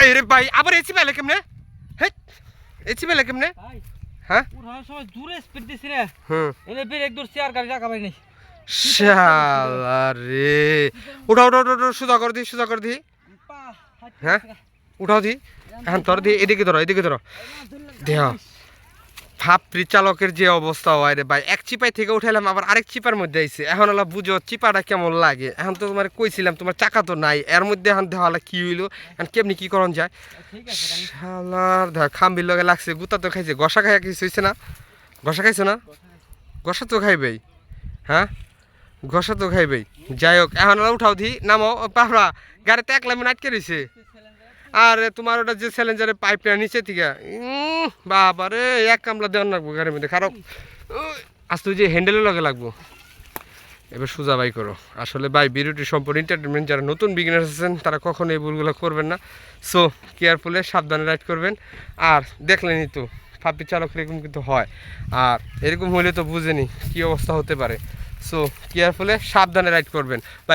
ভাই রে ভাই আবার এসি পেলে কেমনে? হ্যাঁ এসি পেলে কেমনে? ভাই হ্যাঁ? উঠানোর সময় জোরে স্পিড দিছি রে। হুম। এনে ব্রেক ধরছি আর গাড়ি রাখা পাই নাই শালা রে। উঠা সুদা দি সুদা করে দি। হ্যাঁ? উঠাও দি। এখন তোর দি এদিকে ধরো এদিকে ধরো। দেহ। ভাবরি চালকের যে অবস্থা হয় রে ভাই। এক চিপাই থেকে উঠাইলাম আবার আরেক চিপার মধ্যে আইছে। এখন হলো বুঝো চিপাটা কেমন লাগে? এখন তো তোমার কইছিলাম তোমার চাকা তো নাই। এর মধ্যে এখন দেওয়া কি হইল এখন কেমনি কি করন যায়। শালার দেখ খাম্বির লগে লাগছে গুতা তো খাইছে। গসা খাইয়া কিছু হয়েছে না? গসা খাইছে না? গসা তো খাইবেই। হ্যাঁ? গসা তো খাইবেই। যাই হোক এখন উঠাও দি নামো। পাহরা গাড়িতে এক লাইন আটকে রয়েছে আর তোমার ওটা যে চ্যালেঞ্জারের পাইপটা নিচে থেকে বাবা এক কামলা দেওয়ার লাগবো গাড়ির মধ্যে, খারাপ। আজ তুই যে হ্যান্ডেলের লগে লাগবো। এবার সোজা বাই করো। আসলে বাই বিরুটি সম্পূর্ণ এন্টারটেনমেন্ট যারা নতুন বিগিনার্স আছেন, তারা কখনো এই ভুলগুলো করবেন না। সো কেয়ারফুলে সাবধানে রাইড করবেন। আর দেখলেনই তো, ফাপি চালক এরকম কিন্তু হয়। আর এরকম হলে তো বুঝেনি কী অবস্থা হতে পারে। সো কেয়ারফুলে সাবধানে রাইড করবেন।